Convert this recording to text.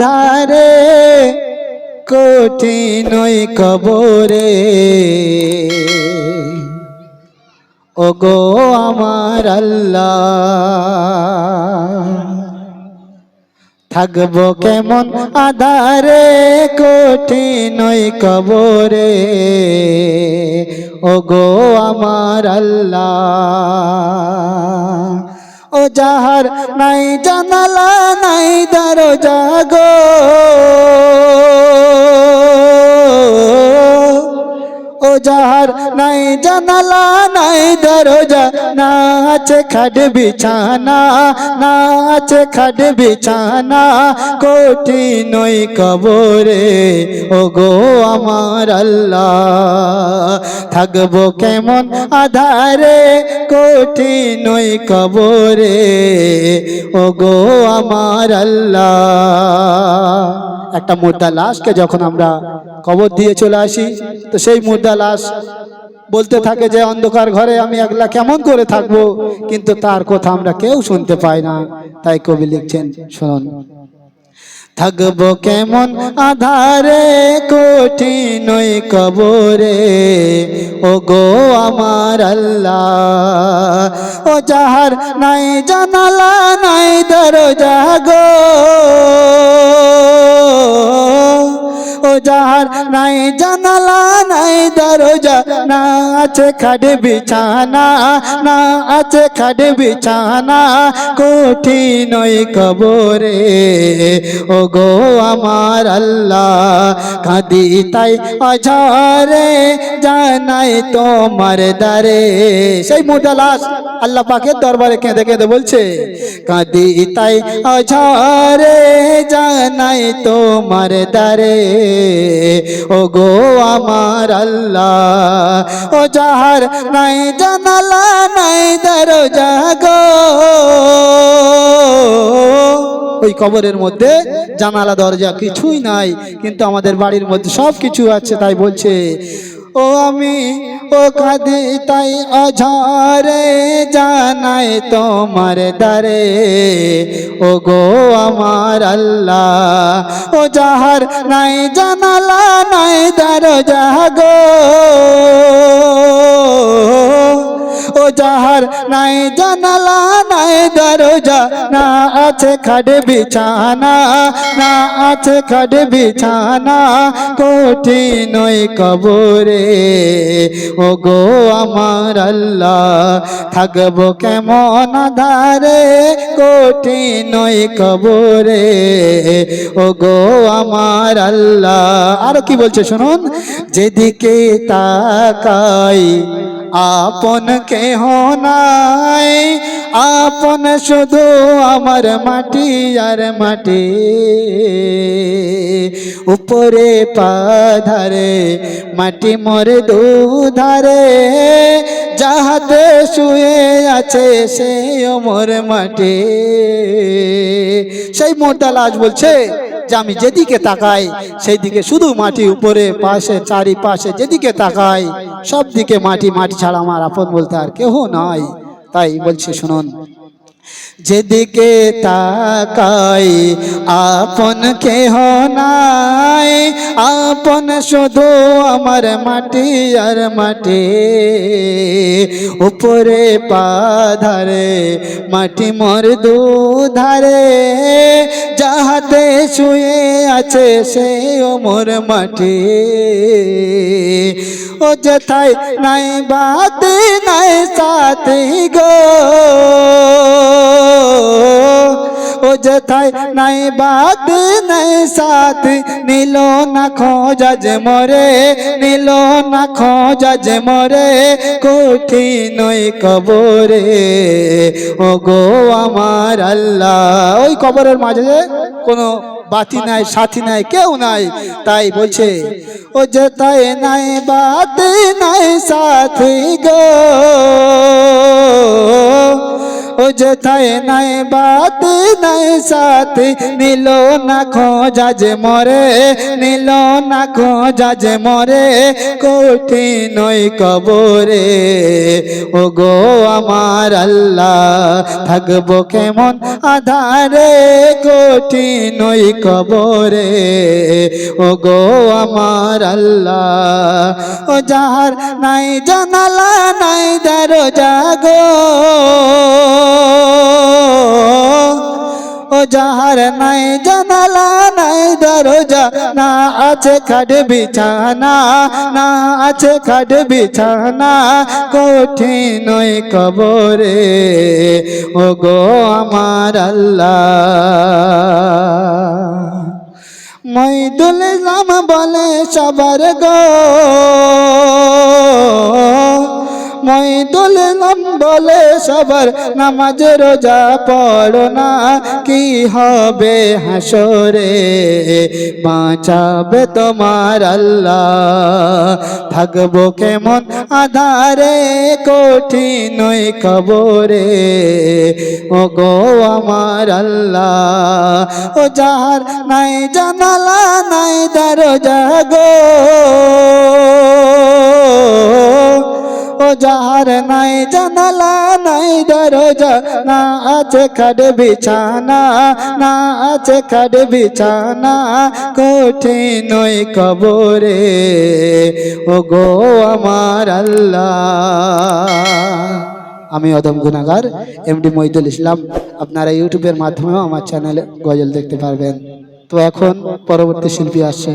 আধারে কঠিনই কবরে। ওগো আমার আল্লাহ থাকব কেমন আধারে কঠিনই কবরে। ওগো আমার আল্লাহ যাহার নাই জানালা নাই ও যাহার নাই জানালা, নাই দরজা, না আছে খাট বিছানা, না আছে খাট বিছানা কঠিনই কবরে ও গো আমার আল্লাহ। থাকব কেমন আধারে কঠিনই কবরে ও গো আমার আল্লাহ। একটা মুদ্রা লাশকে যখন আমরা কবর দিয়ে চলে আসি, তো সেই মুদ্রা লাশ বলতে থাকে যে, অন্ধকার ঘরে আমি একলা কেমন করে থাকব? কিন্তু তার কথা আমরা কেউ শুনতে পাই না। তাই কবি লিখছেন, শুনুন থাকব কেমন আধারে কঠিনই কবরে। ও গো আমার আল্লাহ, ও যাহার নাই জানালা, নাই দরজা গো। ও যাহার নাই জানালা নাই দরজা, না আছে খাট বিছানা, না আছে খাট বিছানা কঠিনই কবরে। ও গো আমার আল্লাহ, কাঁদি তাই অঝরে, জানাই তোমার দারে সেই মুদালাস আল্লাহ পাকের দরবারে কেঁদে কেঁদে বলছে, কাঁদি তাই অঝরে, জানাই তোমার দারে ও গো আমার আল্লাহ। ও যাহার নাই জানালা, নাই দরজা গো। ওই কবরের মধ্যে জানালা, দরজা কিছুই নাই, কিন্তু আমাদের বাড়ির মধ্যে সব কিছু আছে, তাই বলছে ও আমি, ও কাঁদি তাই অঝরে জানাই তোমার দারে ও গো আমার আল্লাহ, ও যাহার নাই জানালা, নাই দরজা গো। ও যাহার নাই জানালা, নাই দরজা, না আছে খাট বিছানা, না আছে খাট বিছানা কঠিনই কবরে। ও গো আমার আল্লাহ, থাকব কেমন ধারে কঠিনই কবরে। ও গো আমার আল্লাহ, আরও কি বলছে শুনুন? যেদিকে তাকাই আপন কেহ নাই। আপন শুধু আমার মাটি আর মাটি। উপরে পাধারে, মাটি মরে দুধারে। যাহাতে শুয়ে আছে সে ওমর মাটি। সেই মোটা লাশ বলছে যে আমি যেদিকে তাকাই সেই দিকে শুধু মাটি উপরে, পাশে, চারিপাশে যেদিকে তাকাই সব দিকে মাটি মাটি ছাড়া আমার আপন বলতে আর কেহ নাই। তাই বলছে, শুনুন। যেদিকে তাকাই, আপন কেহ নাই। আপন শুধু আমার মাটি আর মাটি। উপরে পাধারে মাটি মর মোর দুধারে যাহাতে শুয়ে আছে সে ওমর মাঠে ও যেথায় নাই বাতে নাই সাথে গো। যেথায় নাই বাত নাই সাথ। নীল না খোঁজা যে মরে, নীল না খোঁজা যে মরে। কঠিনই কবরে। ও গো আমার আল্লাহ। ওই কবরের মাঝে যে কোনো বাতি নাই, সাথী নাই, কেউ নাই, তাই বলছে, ও যেতায় নাই বাতি নাই সাথী গো। ও যেথায় নাই, সাথ নিল না, খোঁজা যে মরে নিল না, খোঁজা যে মরে, কঠিন কবরে। ও গো আমার আল্লাহ, থাকব কেমন আধারে, কঠিন কবরে। ও গো আমার আল্লাহ, ও যাহার নাই জানালা, নাই দরজা গো যাহার নাই জানালা, নাই দরজা, না আছে খাট বিছানা, না আছে খাট বিছানা, কঠিন কবরে। ও গো আমার আল্লাহ। মইদুল ইসলাম বলে সবার গো। ইসলাম বলে সবার নামাজ রোজা পড়ো না, কি হবে হাসরে? বাঁচাবে তোমার আল্লাহ। থাকব কেমন আধারে, কঠিন কবরে। ও গো আমার আল্লাহ, ও যাহার নাই জানালা, নাই দরজা গো। যাহার নাই, জানালা নাই, দরজা না আছে খাট বিছানা, না আছে খাট বিছানা, কঠিন ওই কবরে। ও গো আমার আল্লাহ। আমি অদম গুনাগার এমডি মহিদুল ইসলাম। আপনারা ইউটিউবের মাধ্যমেও আমার চ্যানেলে গজল দেখতে পারবেন। তো এখন পরবর্তী শিল্পী আসছে।